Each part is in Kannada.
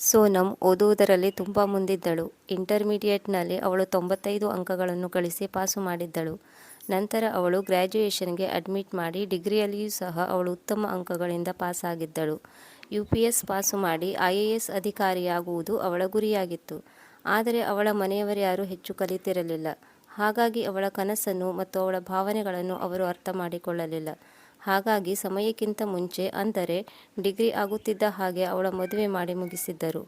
ಸೋನಂ ಓದುವುದರಲ್ಲಿ ತುಂಬ ಮುಂದಿದ್ದಳು. ಇಂಟರ್ಮೀಡಿಯೇಟ್ನಲ್ಲಿ ಅವಳು ತೊಂಬತ್ತೈದು ಅಂಕಗಳನ್ನು ಗಳಿಸಿ ಪಾಸು ಮಾಡಿದ್ದಳು. ನಂತರ ಅವಳು ಗ್ರ್ಯಾಜುಯೇಷನ್ಗೆ ಅಡ್ಮಿಟ್ ಮಾಡಿ ಡಿಗ್ರಿಯಲ್ಲಿಯೂ ಸಹ ಅವಳು ಉತ್ತಮ ಅಂಕಗಳಿಂದ ಪಾಸಾಗಿದ್ದಳು. ಯು ಪಿ ಎಸ್ ಪಾಸು ಮಾಡಿ ಐ ಎ ಎಸ್ ಅಧಿಕಾರಿಯಾಗುವುದು ಅವಳ ಗುರಿಯಾಗಿತ್ತು. ಆದರೆ ಅವಳ ಮನೆಯವರ್ಯಾರೂ ಹೆಚ್ಚು ಕಲಿತಿರಲಿಲ್ಲ. ಹಾಗಾಗಿ ಅವಳ ಕನಸನ್ನು ಮತ್ತು ಅವಳ ಭಾವನೆಗಳನ್ನು ಅವರು ಅರ್ಥ ಮಾಡಿಕೊಳ್ಳಲಿಲ್ಲ. ಹಾಗಾಗಿ ಸಮಯಕ್ಕಿಂತ ಮುಂಚೆ ಅಂದರೆ ಡಿಗ್ರಿ ಆಗುತ್ತಿದ್ದ ಹಾಗೆ ಅವಳ ಮದುವೆ ಮಾಡಿ ಮುಗಿಸಿದ್ದರು.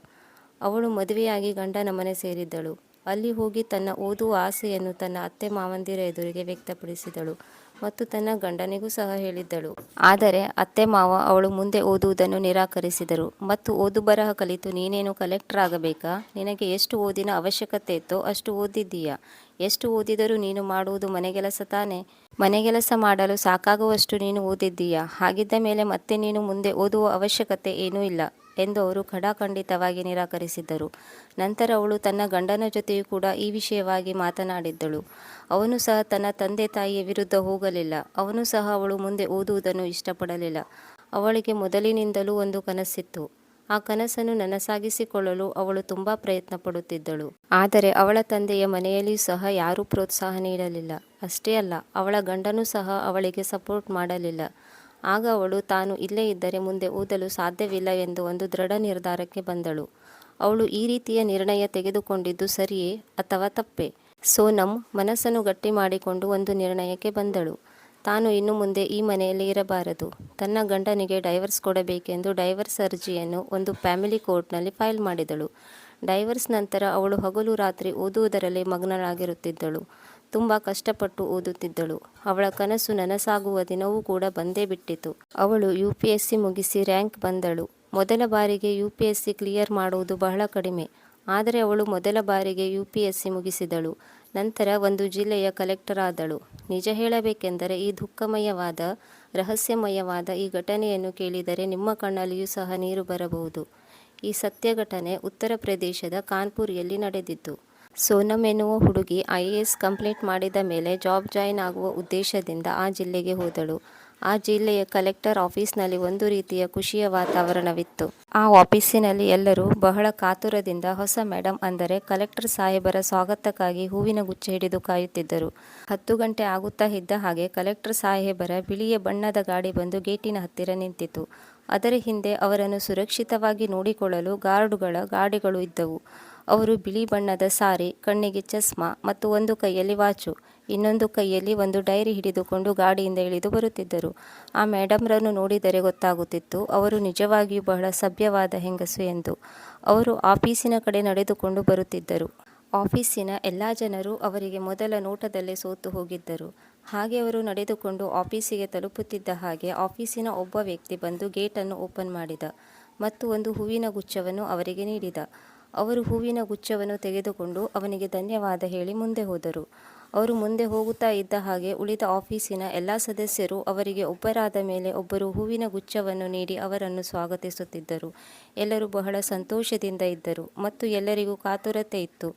ಅವಳು ಮದುವೆಯಾಗಿ ಗಂಡನ ಮನೆ ಸೇರಿದ್ದಳು. ಅಲ್ಲಿ ಹೋಗಿ ತನ್ನ ಓದುವ ಆಸೆಯನ್ನು ತನ್ನ ಅತ್ತೆ ಮಾವಂದಿರ ಎದುರಿಗೆ ವ್ಯಕ್ತಪಡಿಸಿದಳು ಮತ್ತು ತನ್ನ ಗಂಡನಿಗೂ ಸಹ ಹೇಳಿದ್ದಳು. ಆದರೆ ಅತ್ತೆ ಮಾವ ಅವಳು ಮುಂದೆ ಓದುವುದನ್ನು ನಿರಾಕರಿಸಿದರು. ಮತ್ತು ಓದು ಬರಹ ಕಲಿತು ನೀನೇನು ಕಲೆಕ್ಟರ್ ಆಗಬೇಕಾ? ನಿನಗೆ ಎಷ್ಟು ಓದಿನ ಅವಶ್ಯಕತೆ ಇತ್ತೋ ಅಷ್ಟು ಓದಿದ್ದೀಯಾ? ಎಷ್ಟು ಓದಿದರೂ ನೀನು ಮಾಡುವುದು ಮನೆಗೆಲಸ ತಾನೆ. ಮನೆಗೆಲಸ ಮಾಡಲು ಸಾಕಾಗುವಷ್ಟು ನೀನು ಓದಿದ್ದೀಯಾ? ಹಾಗಿದ್ದ ಮೇಲೆ ಮತ್ತೆ ನೀನು ಮುಂದೆ ಓದುವ ಅವಶ್ಯಕತೆ ಏನೂ ಇಲ್ಲ ಎಂದು ಅವರು ಖಡಾಖಂಡಿತವಾಗಿ ನಿರಾಕರಿಸಿದ್ದರು. ನಂತರ ಅವಳು ತನ್ನ ಗಂಡನ ಜೊತೆಯೂ ಕೂಡ ಈ ವಿಷಯವಾಗಿ ಮಾತನಾಡಿದ್ದಳು. ಅವನು ಸಹ ತನ್ನ ತಂದೆ ತಾಯಿಯ ವಿರುದ್ಧ ಹೋಗಲಿಲ್ಲ. ಅವನು ಸಹ ಅವಳು ಮುಂದೆ ಓದುವುದನ್ನು ಇಷ್ಟಪಡಲಿಲ್ಲ. ಅವಳಿಗೆ ಮೊದಲಿನಿಂದಲೂ ಒಂದು ಕನಸಿತ್ತು. ಆ ಕನಸನ್ನು ನನಸಾಗಿಸಿಕೊಳ್ಳಲು ಅವಳು ತುಂಬಾ ಪ್ರಯತ್ನ ಪಡುತ್ತಿದ್ದಳು ಆದರೆ ಅವಳ ತಂದೆಯ ಮನೆಯಲ್ಲಿಯೂ ಸಹ ಯಾರೂ ಪ್ರೋತ್ಸಾಹ ನೀಡಲಿಲ್ಲ. ಅಷ್ಟೇ ಅಲ್ಲ, ಅವಳ ಗಂಡನೂ ಸಹ ಅವಳಿಗೆ ಸಪೋರ್ಟ್ ಮಾಡಲಿಲ್ಲ. ಆಗ ಅವಳು ತಾನು ಇಲ್ಲೇ ಇದ್ದರೆ ಮುಂದೆ ಓದಲು ಸಾಧ್ಯವಿಲ್ಲ ಎಂದು ಒಂದು ದೃಢ ನಿರ್ಧಾರಕ್ಕೆ ಬಂದಳು. ಅವಳು ಈ ರೀತಿಯ ನಿರ್ಣಯ ತೆಗೆದುಕೊಂಡಿದ್ದು ಸರಿಯೇ ಅಥವಾ ತಪ್ಪೇ? ಸೋನಂ ಮನಸ್ಸನ್ನು ಗಟ್ಟಿ ಮಾಡಿಕೊಂಡು ಒಂದು ನಿರ್ಣಯಕ್ಕೆ ಬಂದಳು. ತಾನು ಇನ್ನು ಮುಂದೆ ಈ ಮನೆಯಲ್ಲಿ ಇರಬಾರದು. ತನ್ನ ಗಂಡನಿಗೆ ಡೈವರ್ಸ್ ಕೊಡಬೇಕೆಂದು ಡೈವರ್ಸ್ ಅರ್ಜಿಯನ್ನು ಒಂದು ಫ್ಯಾಮಿಲಿ ಕೋರ್ಟ್ನಲ್ಲಿ ಫೈಲ್ ಮಾಡಿದಳು. ಡೈವರ್ಸ್ ನಂತರ ಅವಳು ಹಗಲು ರಾತ್ರಿ ಓದುವುದರಲ್ಲಿ ಮಗ್ನಳಾಗಿರುತ್ತಿದ್ದಳು. ತುಂಬ ಕಷ್ಟಪಟ್ಟು ಓದುತ್ತಿದ್ದಳು. ಅವಳ ಕನಸು ನನಸಾಗುವ ದಿನವೂ ಕೂಡ ಬಂದೇ ಬಿಟ್ಟಿತು. ಅವಳು ಯು ಪಿ ಸಿ ಮುಗಿಸಿ ರ್ಯಾಂಕ್ ಬಂದಳು. ಮೊದಲ ಬಾರಿಗೆ ಯು ಸಿ ಕ್ಲಿಯರ್ ಮಾಡುವುದು ಬಹಳ ಕಡಿಮೆ. ಆದರೆ ಅವಳು ಮೊದಲ ಬಾರಿಗೆ ಯು ಪಿ ಎಸ್ ಸಿ ಮುಗಿಸಿದಳು. ನಂತರ ಒಂದು ಜಿಲ್ಲೆಯ ಕಲೆಕ್ಟರ್ ಆದಳು. ನಿಜ ಹೇಳಬೇಕೆಂದರೆ ಈ ದುಃಖಮಯವಾದ, ರಹಸ್ಯಮಯವಾದ ಈ ಘಟನೆಯನ್ನು ಕೇಳಿದರೆ ನಿಮ್ಮ ಕಣ್ಣಲ್ಲಿಯೂ ಸಹ ನೀರು ಬರಬಹುದು. ಈ ಸತ್ಯ ಘಟನೆ ಉತ್ತರ ಪ್ರದೇಶದ ಕಾನ್ಪುರಿಯಲ್ಲಿ ನಡೆದಿತ್ತು ಸೋನಮ್ ಎನ್ನುವ ಹುಡುಗಿ ಐ ಎ ಎಸ್ ಕಂಪ್ಲೀಟ್ ಮಾಡಿದ ಮೇಲೆ ಜಾಬ್ ಜಾಯಿನ್ ಆಗುವ ಉದ್ದೇಶದಿಂದ ಆ ಜಿಲ್ಲೆಗೆ ಹೋದಳು. ಆ ಜಿಲ್ಲೆಯ ಕಲೆಕ್ಟರ್ ಆಫೀಸ್ನಲ್ಲಿ ಒಂದು ರೀತಿಯ ಖುಷಿಯ ವಾತಾವರಣವಿತ್ತು. ಆ ಆಫೀಸಿನಲ್ಲಿ ಎಲ್ಲರೂ ಬಹಳ ಕಾತುರದಿಂದ ಹೊಸ ಮೇಡಮ್ ಅಂದರೆ ಕಲೆಕ್ಟರ್ ಸಾಹೇಬರ ಸ್ವಾಗತಕ್ಕಾಗಿ ಹೂವಿನ ಗುಚ್ಚ ಹಿಡಿದು ಕಾಯುತ್ತಿದ್ದರು. ಹತ್ತು ಗಂಟೆ ಆಗುತ್ತಾ ಇದ್ದ ಹಾಗೆ ಕಲೆಕ್ಟರ್ ಸಾಹೇಬರ ಬಿಳಿಯ ಬಣ್ಣದ ಗಾಡಿ ಬಂದು ಗೇಟಿನ ಹತ್ತಿರ ನಿಂತಿತು ಅದರ ಹಿಂದೆ ಅವರನ್ನು ಸುರಕ್ಷಿತವಾಗಿ ನೋಡಿಕೊಳ್ಳಲು ಗಾರ್ಡುಗಳ ಗಾಡಿಗಳು ಇದ್ದವು. ಅವರು ಬಿಳಿ ಬಣ್ಣದ ಸಾರಿ, ಕಣ್ಣಿಗೆ ಚಸ್ಮಾ ಮತ್ತು ಒಂದು ಕೈಯಲ್ಲಿ ವಾಚು. ಇನ್ನೊಂದು ಕೈಯಲ್ಲಿ ಒಂದು ಡೈರಿ ಹಿಡಿದುಕೊಂಡು ಗಾಡಿಯಿಂದ ಇಳಿದು ಬರುತ್ತಿದ್ದರು. ಆ ಮೇಡಮ್ರನ್ನು ನೋಡಿದರೆ ಗೊತ್ತಾಗುತ್ತಿತ್ತು, ಅವರು ನಿಜವಾಗಿಯೂ ಬಹಳ ಸಭ್ಯವಾದ ಹೆಂಗಸು ಎಂದು. ಅವರು ಆಫೀಸಿನ ಕಡೆ ನಡೆದುಕೊಂಡು ಬರುತ್ತಿದ್ದರು. ಆಫೀಸಿನ ಎಲ್ಲ ಜನರು ಅವರಿಗೆ ಮೊದಲ ನೋಟದಲ್ಲೇ ಸೋತು ಹೋಗಿದ್ದರು. ಹಾಗೆ ಅವರು ನಡೆದುಕೊಂಡು ಆಫೀಸಿಗೆ ತಲುಪುತ್ತಿದ್ದ ಹಾಗೆ ಆಫೀಸಿನ ಒಬ್ಬ ವ್ಯಕ್ತಿ ಬಂದು ಗೇಟನ್ನು ಓಪನ್ ಮಾಡಿದ ಮತ್ತು ಒಂದು ಹೂವಿನ ಗುಚ್ಛವನ್ನು ಅವರಿಗೆ ನೀಡಿದ. ಅವರು ಹೂವಿನ ಗುಚ್ಛವನ್ನು ತೆಗೆದುಕೊಂಡು ಅವನಿಗೆ ಧನ್ಯವಾದ ಹೇಳಿ ಮುಂದೆ ಹೋದರು. ಅವರು ಮುಂದೆ ಹೋಗುತ್ತಾ ಇದ್ದ ಹಾಗೆ ಉಳಿದ ಆಫೀಸಿನ ಎಲ್ಲ ಸದಸ್ಯರು ಅವರಿಗೆ ಒಬ್ಬರಾದ ಮೇಲೆ ಒಬ್ಬರು ಹೂವಿನ ಗುಚ್ಛವನ್ನು ನೀಡಿ ಅವರನ್ನು ಸ್ವಾಗತಿಸುತ್ತಿದ್ದರು. ಎಲ್ಲರೂ ಬಹಳ ಸಂತೋಷದಿಂದ ಇದ್ದರು ಮತ್ತು ಎಲ್ಲರಿಗೂ ಕಾತುರತೆ ಇತ್ತು.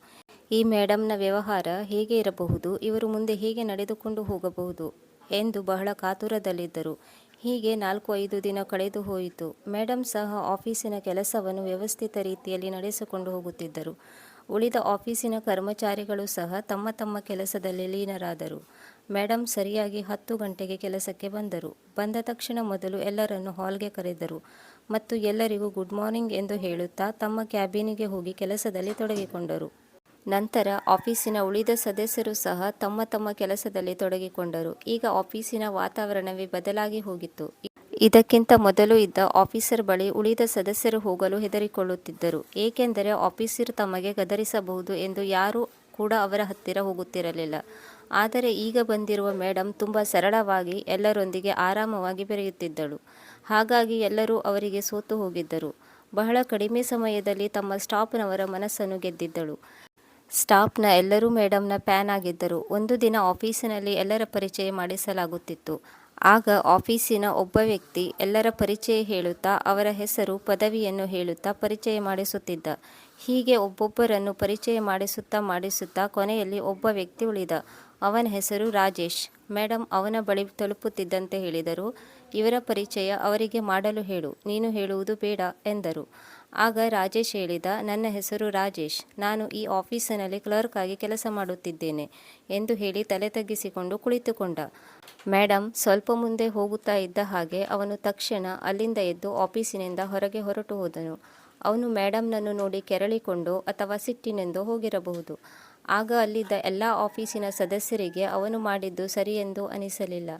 ಈ ಮೇಡಮ್ನ ವ್ಯವಹಾರ ಹೇಗೆ ಇರಬಹುದು, ಇವರು ಮುಂದೆ ಹೇಗೆ ನಡೆದುಕೊಂಡು ಹೋಗಬಹುದು ಎಂದು ಬಹಳ ಕಾತುರದಲ್ಲಿದ್ದರು. ಹೀಗೆ ನಾಲ್ಕು ಐದು ದಿನ ಕಳೆದು ಹೋಯಿತು. ಮೇಡಮ್ ಸಹ ಆಫೀಸಿನ ಕೆಲಸವನ್ನು ವ್ಯವಸ್ಥಿತ ರೀತಿಯಲ್ಲಿ ನಡೆಸಿಕೊಂಡು ಹೋಗುತ್ತಿದ್ದರು. ಉಳಿದ ಆಫೀಸಿನ ಕರ್ಮಚಾರಿಗಳು ಸಹ ತಮ್ಮ ತಮ್ಮ ಕೆಲಸದಲ್ಲಿ ಲೀನರಾದರು. ಮೇಡಮ್ ಸರಿಯಾಗಿ ಹತ್ತು ಗಂಟೆಗೆ ಕೆಲಸಕ್ಕೆ ಬಂದರು. ಬಂದ ತಕ್ಷಣ ಮೊದಲು ಎಲ್ಲರನ್ನು ಹಾಲ್ಗೆ ಕರೆದರು. ಮತ್ತು ಎಲ್ಲರಿಗೂ ಗುಡ್ ಮಾರ್ನಿಂಗ್ ಎಂದು ಹೇಳುತ್ತಾ ತಮ್ಮ ಕ್ಯಾಬಿನಿಗೆ ಹೋಗಿ ಕೆಲಸದಲ್ಲಿ ತೊಡಗಿಕೊಂಡರು. ನಂತರ ಆಫೀಸಿನ ಉಳಿದ ಸದಸ್ಯರು ಸಹ ತಮ್ಮ ತಮ್ಮ ಕೆಲಸದಲ್ಲಿ ತೊಡಗಿಕೊಂಡರು. ಈಗ ಆಫೀಸಿನ ವಾತಾವರಣವೇ ಬದಲಾಗಿ ಹೋಗಿತ್ತು. ಇದಕ್ಕಿಂತ ಮೊದಲು ಇದ್ದ ಆಫೀಸರ್ ಬಳಿ ಉಳಿದ ಸದಸ್ಯರು ಹೋಗಲು ಹೆದರಿಕೊಳ್ಳುತ್ತಿದ್ದರು. ಏಕೆಂದರೆ ಆಫೀಸರ್ ತಮಗೆ ಗದರಿಸಬಹುದು ಎಂದು ಯಾರೂ ಕೂಡ ಅವರ ಹತ್ತಿರ ಹೋಗುತ್ತಿರಲಿಲ್ಲ. ಆದರೆ ಈಗ ಬಂದಿರುವ ಮೇಡಮ್ ತುಂಬ ಸರಳವಾಗಿ ಎಲ್ಲರೊಂದಿಗೆ ಆರಾಮವಾಗಿ ಬೆರೆಯುತ್ತಿದ್ದಳು. ಹಾಗಾಗಿ ಎಲ್ಲರೂ ಅವರಿಗೆ ಸೋತು ಹೋಗಿದ್ದರು. ಬಹಳ ಕಡಿಮೆ ಸಮಯದಲ್ಲಿ ತಮ್ಮ ಸ್ಟಾಫ್ನವರ ಮನಸ್ಸನ್ನು ಗೆದ್ದಿದ್ದಳು. ಸ್ಟಾಫ್ನ ಎಲ್ಲರೂ ಮೇಡಮ್ನ ಪ್ಯಾನ್ ಆಗಿದ್ದರು. ಒಂದು ದಿನ ಆಫೀಸಿನಲ್ಲಿ ಎಲ್ಲರ ಪರಿಚಯ ಮಾಡಿಸಲಾಗುತ್ತಿತ್ತು. ಆಗ ಆಫೀಸಿನ ಒಬ್ಬ ವ್ಯಕ್ತಿ ಎಲ್ಲರ ಪರಿಚಯ ಹೇಳುತ್ತಾ ಅವರ ಹೆಸರು, ಪದವಿಯನ್ನು ಹೇಳುತ್ತಾ ಪರಿಚಯ ಮಾಡಿಸುತ್ತಿದ್ದ. ಹೀಗೆ ಒಬ್ಬೊಬ್ಬರನ್ನು ಪರಿಚಯ ಮಾಡಿಸುತ್ತಾ ಮಾಡಿಸುತ್ತಾ ಕೊನೆಯಲ್ಲಿ ಒಬ್ಬ ವ್ಯಕ್ತಿ ಉಳಿದ. ಅವನ ಹೆಸರು ರಾಜೇಶ್. ಮೇಡಮ್ ಅವನ ಬಳಿ ತಲುಪುತ್ತಿದ್ದಂತೆ ಹೇಳಿದರು. ಇವರ ಪರಿಚಯ ಅವರಿಗೆ ಮಾಡಲು ಹೇಳು. ನೀನು ಹೇಳುವುದು ಬೇಡ ಎಂದರು. ಆಗ ರಾಜೇಶ್ ಹೇಳಿದ, ನನ್ನ ಹೆಸರು ರಾಜೇಶ್. ನಾನು ಈ ಆಫೀಸಿನಲ್ಲಿ ಕ್ಲರ್ಕ್ ಆಗಿ ಕೆಲಸ ಮಾಡುತ್ತಿದ್ದೇನೆ ಎಂದು ಹೇಳಿ ತಲೆ ತಗ್ಗಿಸಿಕೊಂಡು ಕುಳಿತುಕೊಂಡ. ಮೇಡಮ್ ಸ್ವಲ್ಪ ಮುಂದೆ ಹೋಗುತ್ತಾ ಇದ್ದ ಹಾಗೆ ಅವನು ತಕ್ಷಣ ಅಲ್ಲಿಂದ ಎದ್ದು ಆಫೀಸಿನಿಂದ ಹೊರಗೆ ಹೊರಟು ಹೋದನು. ಅವನು ಮೇಡಮ್ನನ್ನು ನೋಡಿ ಕೆರಳಿಕೊಂಡು ಅಥವಾ ಸಿಟ್ಟಿನೆಂದು ಹೋಗಿರಬಹುದು. ಆಗ ಅಲ್ಲಿದ್ದ ಎಲ್ಲ ಆಫೀಸಿನ ಸದಸ್ಯರಿಗೆ ಅವನು ಮಾಡಿದ್ದು ಸರಿಯೆಂದು ಅನಿಸಲಿಲ್ಲ.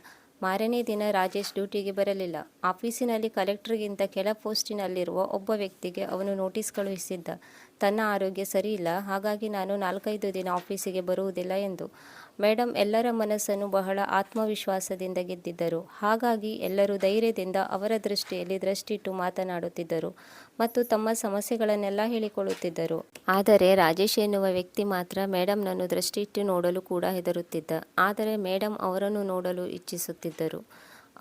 ಮಾರನೇ ದಿನ ರಾಜೇಶ್ ಡ್ಯೂಟಿಗೆ ಬರಲಿಲ್ಲ. ಆಫೀಸಿನಲ್ಲಿ ಕಲೆಕ್ಟರ್ಗಿಂತ ಕೆಳ ಪೋಸ್ಟಿನಲ್ಲಿರುವ ಒಬ್ಬ ವ್ಯಕ್ತಿಗೆ ಅವನು ನೋಟಿಸ್ ಕಳುಹಿಸಿದ್ದ ತನ್ನ ಆರೋಗ್ಯ ಸರಿಯಿಲ್ಲ ಹಾಗಾಗಿ ನಾನು ನಾಲ್ಕೈದು ದಿನ ಆಫೀಸಿಗೆ ಬರುವುದಿಲ್ಲ ಎಂದು ಮೇಡಮ್ ಎಲ್ಲರ ಮನಸ್ಸನ್ನು ಬಹಳ ಆತ್ಮವಿಶ್ವಾಸದಿಂದ ಗೆದ್ದಿದ್ದರು. ಹಾಗಾಗಿ ಎಲ್ಲರೂ ಧೈರ್ಯದಿಂದ ಅವರ ದೃಷ್ಟಿಯಲ್ಲಿ ದೃಷ್ಟಿಟ್ಟು ಮಾತನಾಡುತ್ತಿದ್ದರು ಮತ್ತು ತಮ್ಮ ಸಮಸ್ಯೆಗಳನ್ನೆಲ್ಲ ಹೇಳಿಕೊಳ್ಳುತ್ತಿದ್ದರು. ಆದರೆ ರಾಜೇಶ್ ಎನ್ನುವ ವ್ಯಕ್ತಿ ಮಾತ್ರ ಮೇಡಮ್ನನ್ನು ದೃಷ್ಟಿಟ್ಟು ನೋಡಲು ಕೂಡ ಹೆದರುತ್ತಿದ್ದ. ಆದರೆ ಮೇಡಮ್ ಅವರನ್ನು ನೋಡಲು ಇಚ್ಛಿಸುತ್ತಿದ್ದರು.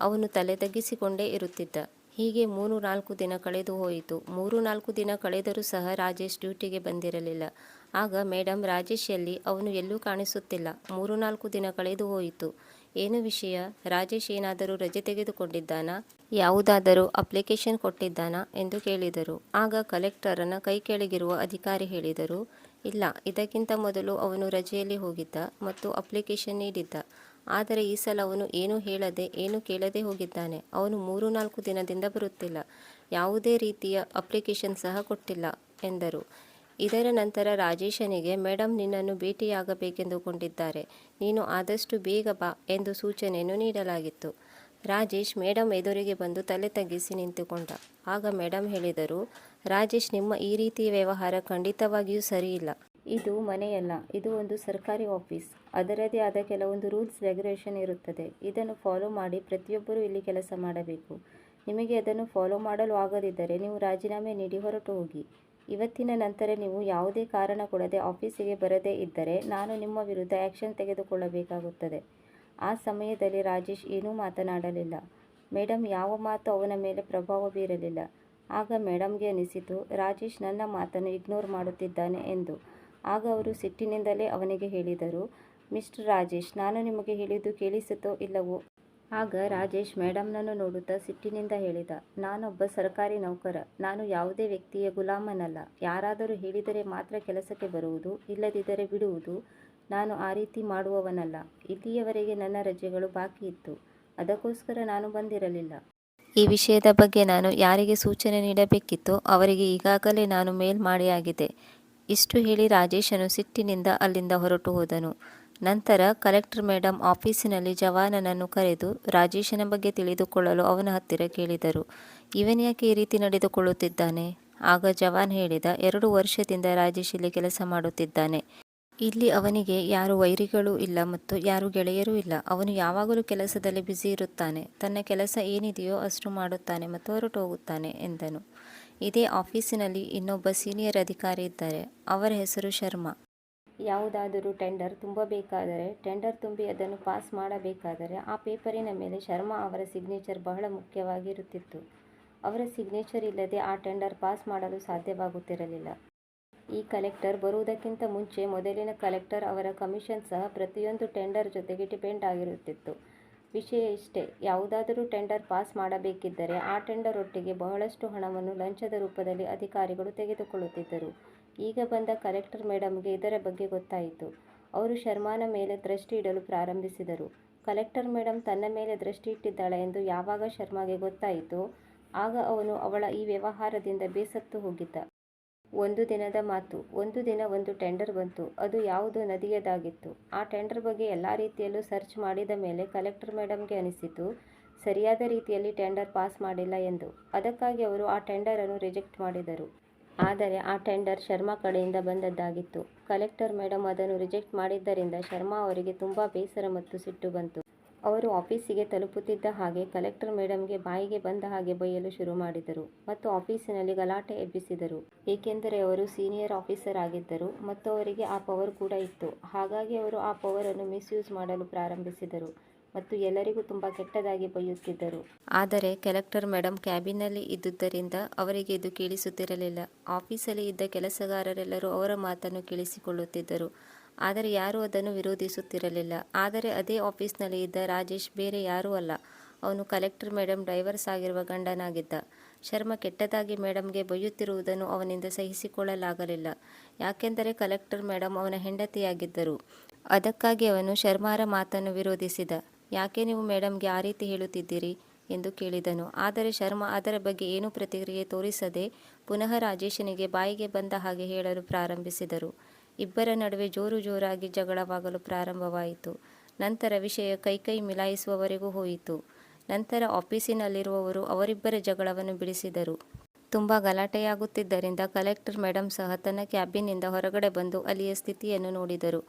ಅವನು ತಲೆ ತಗ್ಗಿಸಿಕೊಂಡೇ ಇರುತ್ತಿದ್ದ. ಹೀಗೆ ಮೂರು ನಾಲ್ಕು ದಿನ ಕಳೆದು ಹೋಯಿತು. ಮೂರು ನಾಲ್ಕು ದಿನ ಕಳೆದರೂ ಸಹ ರಾಜೇಶ್ ಡ್ಯೂಟಿಗೆ ಬಂದಿರಲಿಲ್ಲ. ಆಗ ಮೇಡಮ್ ರಾಜೇಶ್ ಎಲ್ಲಿ, ಅವನು ಎಲ್ಲೂ ಕಾಣಿಸುತ್ತಿಲ್ಲ. ಮೂರು ನಾಲ್ಕು ದಿನ ಕಳೆದು ಹೋಯಿತು. ಏನು ವಿಷಯ? ರಾಜೇಶ್ ಏನಾದರೂ ರಜೆ ತೆಗೆದುಕೊಂಡಿದ್ದಾನಾ? ಯಾವುದಾದರೂ ಅಪ್ಲಿಕೇಶನ್ ಕೊಟ್ಟಿದ್ದಾನಾ? ಎಂದು ಕೇಳಿದರು. ಆಗ ಕಲೆಕ್ಟರನ ಕೈ ಕೆಳಗಿರುವ ಅಧಿಕಾರಿ ಹೇಳಿದರು, ಇಲ್ಲ, ಇದಕ್ಕಿಂತ ಮೊದಲು ಅವನು ರಜೆಯಲ್ಲಿ ಹೋಗಿದ್ದ ಮತ್ತು ಅಪ್ಲಿಕೇಶನ್ ನೀಡಿದ್ದ. ಆದರೆ ಈ ಸಲ ಅವನು ಏನೂ ಹೇಳದೆ, ಏನೂ ಕೇಳದೆ ಹೋಗಿದ್ದಾನೆ. ಅವನು ಮೂರು ನಾಲ್ಕು ದಿನದಿಂದ ಬರುತ್ತಿಲ್ಲ. ಯಾವುದೇ ರೀತಿಯ ಅಪ್ಲಿಕೇಶನ್ ಸಹ ಕೊಟ್ಟಿಲ್ಲ, ಎಂದರು. ಇದರ ನಂತರ ರಾಜೇಶನಿಗೆ ಮೇಡಮ್ ನಿನ್ನನ್ನು ಭೇಟಿಯಾಗಬೇಕೆಂದುಕೊಂಡಿದ್ದಾರೆ. ನೀನು ಆದಷ್ಟು ಬೇಗ ಬಾ ಎಂದು ಸೂಚನೆಯನ್ನು ನೀಡಲಾಗಿತ್ತು. ರಾಜೇಶ್ ಮೇಡಮ್ ಎದುರಿಗೆ ಬಂದು ತಲೆ ತಗ್ಗಿಸಿ ನಿಂತುಕೊಂಡ. ಆಗ ಮೇಡಮ್ ಹೇಳಿದರು, ರಾಜೇಶ್, ನಿಮ್ಮ ಈ ರೀತಿಯ ವ್ಯವಹಾರ ಖಂಡಿತವಾಗಿಯೂ ಸರಿಯಿಲ್ಲ. ಇದು ಮನೆಯಲ್ಲ, ಇದು ಒಂದು ಸರ್ಕಾರಿ ಆಫೀಸ್. ಅದರದೇ ಆದ ಕೆಲವೊಂದು ರೂಲ್ಸ್, ರೆಗ್ಯುಲೇಷನ್ ಇರುತ್ತದೆ. ಇದನ್ನು ಫಾಲೋ ಮಾಡಿ ಪ್ರತಿಯೊಬ್ಬರೂ ಇಲ್ಲಿ ಕೆಲಸ ಮಾಡಬೇಕು. ನಿಮಗೆ ಅದನ್ನು ಫಾಲೋ ಮಾಡಲು ಆಗದಿದ್ದರೆ ನೀವು ರಾಜೀನಾಮೆ ನೀಡಿ ಹೊರಟು ಹೋಗಿ. ಇವತ್ತಿನ ನಂತರ ನೀವು ಯಾವುದೇ ಕಾರಣ ಕೊಡದೆ ಆಫೀಸಿಗೆ ಬರದೇ ಇದ್ದರೆ ನಾನು ನಿಮ್ಮ ವಿರುದ್ಧ ಆ್ಯಕ್ಷನ್ ತೆಗೆದುಕೊಳ್ಳಬೇಕಾಗುತ್ತದೆ. ಆ ಸಮಯದಲ್ಲಿ ರಾಜೇಶ್ ಏನೂ ಮಾತನಾಡಲಿಲ್ಲ. ಮೇಡಮ್ ಯಾವ ಮಾತು ಅವನ ಮೇಲೆ ಪ್ರಭಾವ ಬೀರಲಿಲ್ಲ. ಆಗ ಮೇಡಮ್ಗೆ ಅನಿಸಿತು, ರಾಜೇಶ್ ನನ್ನ ಮಾತನ್ನು ಇಗ್ನೋರ್ ಮಾಡುತ್ತಿದ್ದಾನೆ ಎಂದು. ಆಗ ಅವರು ಸಿಟ್ಟಿನಿಂದಲೇ ಅವನಿಗೆ ಹೇಳಿದರು, ಮಿಸ್ಟರ್ ರಾಜೇಶ್, ನಾನು ನಿಮಗೆ ಹೇಳಿದ್ದು ಕೇಳಿಸುತ್ತೋ ಇಲ್ಲವೋ? ಆಗ ರಾಜೇಶ್ ಮೇಡಮ್ನನ್ನು ನೋಡುತ್ತಾ ಸಿಟ್ಟಿನಿಂದ ಹೇಳಿದ, ನಾನೊಬ್ಬ ಸರ್ಕಾರಿ ನೌಕರ, ನಾನು ಯಾವುದೇ ವ್ಯಕ್ತಿಯ ಗುಲಾಮನಲ್ಲ. ಯಾರಾದರೂ ಹೇಳಿದರೆ ಮಾತ್ರ ಕೆಲಸಕ್ಕೆ ಬರುವುದು, ಇಲ್ಲದಿದ್ದರೆ ಬಿಡುವುದು. ನಾನು ಆ ರೀತಿ ಮಾಡುವವನಲ್ಲ. ಇಲ್ಲಿಯವರೆಗೆ ನನ್ನ ರಜೆಗಳು ಬಾಕಿ ಇತ್ತು. ಅದಕ್ಕೋಸ್ಕರ ನಾನು ಬಂದಿರಲಿಲ್ಲ. ಈ ವಿಷಯದ ಬಗ್ಗೆ ನಾನು ಯಾರಿಗೆ ಸೂಚನೆ ನೀಡಬೇಕಿತ್ತೋ ಅವರಿಗೆ ಈಗಾಗಲೇ ನಾನು ಮೇಲ್ ಮಾಡಿಯಾಗಿದೆ ಇಷ್ಟು ಹೇಳಿ ರಾಜೇಶನು ಸಿಟ್ಟಿನಿಂದ ಅಲ್ಲಿಂದ ಹೊರಟು ಹೋದನು. ನಂತರ ಕಲೆಕ್ಟರ್ ಮೇಡಮ್ ಆಫೀಸಿನಲ್ಲಿ ಜವಾನನನ್ನು ಕರೆದು ರಾಜೇಶನ ಬಗ್ಗೆ ತಿಳಿದುಕೊಳ್ಳಲು ಅವನ ಹತ್ತಿರ ಕೇಳಿದರು. ಇವನ್ಯಾಕೆ ಈ ರೀತಿ ನಡೆದುಕೊಳ್ಳುತ್ತಿದ್ದಾನೆ? ಆಗ ಜವಾನ್ ಹೇಳಿದ, ಎರಡು ವರ್ಷದಿಂದ ರಾಜೇಶ್ ಇಲ್ಲಿ ಕೆಲಸ ಮಾಡುತ್ತಿದ್ದಾನೆ. ಇಲ್ಲಿ ಅವನಿಗೆ ಯಾರು ವೈರಿಗಳು ಇಲ್ಲ ಮತ್ತು ಯಾರು ಗೆಳೆಯರೂ ಇಲ್ಲ. ಅವನು ಯಾವಾಗಲೂ ಕೆಲಸದಲ್ಲಿ ಬ್ಯುಸಿ ಇರುತ್ತಾನೆ. ತನ್ನ ಕೆಲಸ ಏನಿದೆಯೋ ಅಷ್ಟು ಮಾಡುತ್ತಾನೆ ಮತ್ತು ಹೊರಟು ಹೋಗುತ್ತಾನೆ ಎಂದನು. ಇದೇ ಆಫೀಸಿನಲ್ಲಿ ಇನ್ನೊಬ್ಬ ಸೀನಿಯರ್ ಅಧಿಕಾರಿ ಇದ್ದಾರೆ. ಅವರ ಹೆಸರು ಶರ್ಮಾ. ಯಾವುದಾದರೂ ಟೆಂಡರ್ ತುಂಬಬೇಕಾದರೆ, ಟೆಂಡರ್ ತುಂಬಿ ಅದನ್ನು ಪಾಸ್ ಮಾಡಬೇಕಾದರೆ ಆ ಪೇಪರಿನ ಮೇಲೆ ಶರ್ಮಾ ಅವರ ಸಿಗ್ನೇಚರ್ ಬಹಳ ಮುಖ್ಯವಾಗಿರುತ್ತಿತ್ತು. ಅವರ ಸಿಗ್ನೇಚರ್ ಇಲ್ಲದೆ ಆ ಟೆಂಡರ್ ಪಾಸ್ ಮಾಡಲು ಸಾಧ್ಯವಾಗುತ್ತಿರಲಿಲ್ಲ. ಈ ಕಲೆಕ್ಟರ್ ಬರುವುದಕ್ಕಿಂತ ಮುಂಚೆ ಮೊದಲಿನ ಕಲೆಕ್ಟರ್ ಅವರ ಕಮಿಷನ್ ಸಹ ಪ್ರತಿಯೊಂದು ಟೆಂಡರ್ ಜೊತೆಗೆ ಡಿಪೆಂಡ್ ಆಗಿರುತ್ತಿತ್ತು. ವಿಷಯ ಇಷ್ಟೇ, ಯಾವುದಾದರೂ ಟೆಂಡರ್ ಪಾಸ್ ಮಾಡಬೇಕಿದ್ದರೆ ಆ ಟೆಂಡರ್ ಒಟ್ಟಿಗೆ ಬಹಳಷ್ಟು ಹಣವನ್ನು ಲಂಚದ ರೂಪದಲ್ಲಿ ಅಧಿಕಾರಿಗಳು ತೆಗೆದುಕೊಳ್ಳುತ್ತಿದ್ದರು. ಈಗ ಬಂದ ಕಲೆಕ್ಟರ್ ಮೇಡಮ್ಗೆ ಇದರ ಬಗ್ಗೆ ಗೊತ್ತಾಯಿತು. ಅವರು ಶರ್ಮಾನ ಮೇಲೆ ದೃಷ್ಟಿ ಇಡಲು ಪ್ರಾರಂಭಿಸಿದರು. ಕಲೆಕ್ಟರ್ ಮೇಡಮ್ ತನ್ನ ಮೇಲೆ ದೃಷ್ಟಿ ಇಟ್ಟಿದ್ದಾಳೆ ಎಂದು ಯಾವಾಗ ಶರ್ಮಾಗೆ ಗೊತ್ತಾಯಿತು? ಆಗ ಅವನು ಅವಳ ಈ ವ್ಯವಹಾರದಿಂದ ಬೇಸತ್ತು ಹೋಗಿದ್ದ. ಒಂದು ದಿನದ ಮಾತು, ಒಂದು ದಿನ ಒಂದು ಟೆಂಡರ್ ಬಂತು. ಅದು ಯಾವುದು ನದಿಯದಾಗಿತ್ತು. ಆ ಟೆಂಡರ್ ಬಗ್ಗೆ ಎಲ್ಲ ರೀತಿಯಲ್ಲೂ ಸರ್ಚ್ ಮಾಡಿದ ಮೇಲೆ ಕಲೆಕ್ಟರ್ ಮೇಡಮ್ಗೆ ಅನಿಸಿತು, ಸರಿಯಾದ ರೀತಿಯಲ್ಲಿ ಟೆಂಡರ್ ಪಾಸ್ ಮಾಡಿಲ್ಲ ಎಂದು. ಅದಕ್ಕಾಗಿ ಅವರು ಆ ಟೆಂಡರನ್ನು ರಿಜೆಕ್ಟ್ ಮಾಡಿದರು. ಆದರೆ ಆ ಟೆಂಡರ್ ಶರ್ಮಾ ಕಡೆಯಿಂದ ಬಂದದ್ದಾಗಿತ್ತು. ಕಲೆಕ್ಟರ್ ಮೇಡಮ್ ಅದನ್ನು ರಿಜೆಕ್ಟ್ ಮಾಡಿದ್ದರಿಂದ ಶರ್ಮಾ ಅವರಿಗೆ ತುಂಬ ಬೇಸರ ಮತ್ತು ಸಿಟ್ಟು ಬಂತು. ಅವರು ಆಫೀಸಿಗೆ ತಲುಪುತ್ತಿದ್ದ ಹಾಗೆ ಕಲೆಕ್ಟರ್ ಮೇಡಮ್ಗೆ ಬಾಯಿಗೆ ಬಂದ ಹಾಗೆ ಬೈಯಲು ಶುರು ಮಾಡಿದರು ಮತ್ತು ಆಫೀಸಿನಲ್ಲಿ ಗಲಾಟೆ ಎಬ್ಬಿಸಿದರು. ಏಕೆಂದರೆ ಅವರು ಸೀನಿಯರ್ ಆಫೀಸರ್ ಆಗಿದ್ದರು ಮತ್ತು ಅವರಿಗೆ ಆ ಪವರ್ ಕೂಡ ಇತ್ತು. ಹಾಗಾಗಿ ಅವರು ಆ ಪವರನ್ನು ಮಿಸ್ಯೂಸ್ ಮಾಡಲು ಪ್ರಾರಂಭಿಸಿದರು. ಮತ್ತು ಎಲ್ಲರಿಗೂ ತುಂಬ ಕೆಟ್ಟದಾಗಿ ಬೈಯುತ್ತಿದ್ದರು ಆದರೆ ಕಲೆಕ್ಟರ್ ಮೇಡಮ್ ಕ್ಯಾಬಿನಲ್ಲಿ ಇದ್ದುದರಿಂದ ಅವರಿಗೆ ಇದು ಕೇಳಿಸುತ್ತಿರಲಿಲ್ಲ. ಆಫೀಸಲ್ಲಿ ಇದ್ದ ಕೆಲಸಗಾರರೆಲ್ಲರೂ ಅವರ ಮಾತನ್ನು ಕೇಳಿಸಿಕೊಳ್ಳುತ್ತಿದ್ದರು. ಆದರೆ ಯಾರೂ ಅದನ್ನು ವಿರೋಧಿಸುತ್ತಿರಲಿಲ್ಲ. ಆದರೆ ಅದೇ ಆಫೀಸ್ನಲ್ಲಿ ಇದ್ದ ರಾಜೇಶ್ ಬೇರೆ ಯಾರೂ ಅಲ್ಲ. ಅವನು ಕಲೆಕ್ಟರ್ ಮೇಡಮ್ ಡೈವರ್ಸ್ ಆಗಿರುವ ಗಂಡನಾಗಿದ್ದ. ಶರ್ಮ ಕೆಟ್ಟದಾಗಿ ಮೇಡಮ್ಗೆ ಬೈಯುತ್ತಿರುವುದನ್ನು ಅವನಿಂದ ಸಹಿಸಿಕೊಳ್ಳಲಾಗಲಿಲ್ಲ. ಯಾಕೆಂದರೆ ಕಲೆಕ್ಟರ್ ಮೇಡಮ್ ಅವನ ಹೆಂಡತಿಯಾಗಿದ್ದರು. ಅದಕ್ಕಾಗಿ ಅವನು ಶರ್ಮಾರ ಮಾತನ್ನು ವಿರೋಧಿಸಿದ. ಯಾಕೆ ನೀವು ಮೇಡಮ್ಗೆ ಆ ರೀತಿ ಹೇಳುತ್ತಿದ್ದೀರಿ? ಎಂದು ಕೇಳಿದನು. ಆದರೆ ಶರ್ಮಾ ಅದರ ಬಗ್ಗೆ ಏನೂ ಪ್ರತಿಕ್ರಿಯೆ ತೋರಿಸದೆ ಪುನಃ ರಾಜೇಶನಿಗೆ ಬಾಯಿಗೆ ಬಂದ ಹಾಗೆ ಹೇಳಲು ಪ್ರಾರಂಭಿಸಿದರು. ಇಬ್ಬರ ನಡುವೆ ಜೋರು ಜೋರಾಗಿ ಜಗಳವಾಗಲು ಪ್ರಾರಂಭವಾಯಿತು. ನಂತರ ವಿಷಯ ಕೈಕೈ ಮಿಲಾಯಿಸುವವರೆಗೂ ಹೋಯಿತು. ನಂತರ ಆಫೀಸಿನಲ್ಲಿರುವವರು ಅವರಿಬ್ಬರ ಜಗಳವನ್ನು ಬಿಡಿಸಿದರು. ತುಂಬ ಗಲಾಟೆಯಾಗುತ್ತಿದ್ದರಿಂದ ಕಲೆಕ್ಟರ್ ಮೇಡಮ್ ಸಹ ತನ್ನ ಕ್ಯಾಬಿನ್ನಿಂದ ಹೊರಗಡೆ ಬಂದು ಅಲ್ಲಿಯ ಸ್ಥಿತಿಯನ್ನು ನೋಡಿದರು.